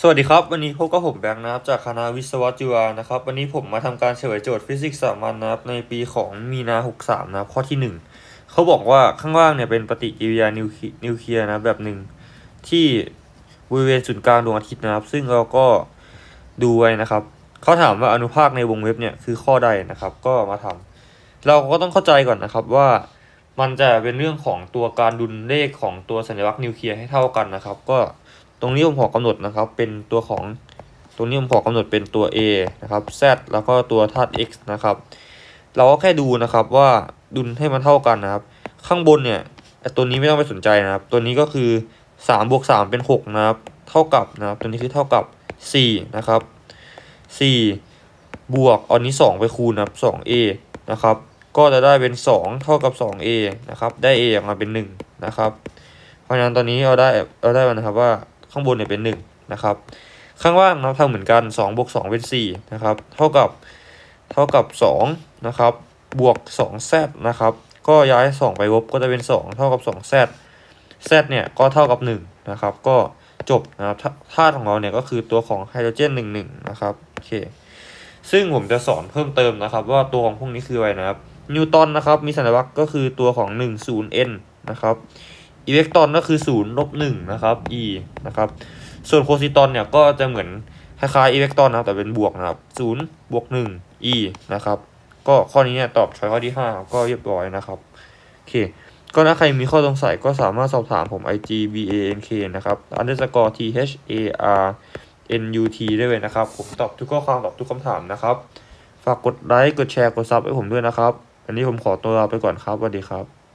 สวัสดีครับ วันนี้พบกับผมแบงค์นะครับจากคณะวิศวะจุฬานะครับ วันนี้ผมมาทำการเฉลยโจทย์ฟิสิกส์สามัญนะครับในปีของมีนา 63 นะครับ ข้อที่ 1 เขาบอกว่าข้างล่างเนี่ยเป็นปฏิกิริยานิวเคลีนิวเคลียร์นะแบบหนึ่งที่บริเวณศูนย์กลางดวงอาทิตย์นะครับ ซึ่งเราก็ดูไว้นะครับ เขาถามว่าอนุภาคในวงเล็บเนี่ยคือข้อใดนะครับ ก็มาทำเราก็ต้องเข้าใจก่อนนะครับว่ามันจะเป็นเรื่องของตัวการดุลเลขของตัวสัญลักษณ์นิวเคลียร์ให้เท่ากันนะครับ ก็ ตรงนี้ผมขอกำหนดนะครับเป็นตัวของตรงนี้ผมขอกำหนดเป็นตัว a นะครับ z แล้วก็ตัวธาตุ x นะครับ เราก็แค่ดูนะครับว่าดุลให้มันเท่ากันนะครับ ข้างบนเนี่ยตัวนี้ไม่ต้องไปสนใจนะครับ ตัวนี้ก็คือ3บวก3เป็น6นะครับ เท่ากับนะครับตัวนี้คือเท่ากับ 4 นะครับ 4 บวกเอานี้ 2 ไปคูณนะครับ 2a นะครับ ก็จะได้เป็น 2 เท่ากับ 2a นะครับ ได้ a ออกมาเป็น 1 นะครับ เพราะฉะนั้นตอนนี้เราได้เราได้มานะครับว่า ข้างบนเนี่ยเป็น 1 นะครับ ข้างล่างเราทำเหมือนกัน2บวก2เป็น4นะครับ เท่ากับเท่ากับ2นะครับ บวก 2z นะครับ ก็ย้าย 2 ไปลบก็จะเป็น 2 เท่ากับ 2z z เนี่ยก็เท่ากับ1นะครับ ก็จบนะครับธาธาตุของเราเนี่ยก็คือตัวของไฮโดรเจน1 1นะครับ โอเค ซึ่งผมจะสอนเพิ่มเติมนะครับ ว่าตัวของพวกนี้คืออะไรนะครับ นิวตันนะครับ มีสัญลักษณ์ก็คือตัวของ 1 0 n นะครับ อิเล็กตรอนก็คือ0ลบ1นะครับ e นะครับส่วนโคซิตอนเนี่ยก็จะเหมือนคล้ายๆอิเล็กตรอนนะครับแต่เป็นบวกนะครับ0บวก1 e นะครับก็ข้อนี้เนี่ยตอบช้อยข้อที่5ก็เรียบร้อยนะครับโอเคก็ถ้าใครมีข้อสงสัยก็สามารถสอบถามผม ig b a n k นะครับ underscore t h a r n u t ได้เลยนะครับ ผมตอบทุกข้อความตอบทุกคำถามนะครับ ฝากกดไลค์ กดแชร์ กดซับให้ผมด้วยนะครับ อันนี้ผมขอตัวลาไปก่อนครับสวัสดีครับ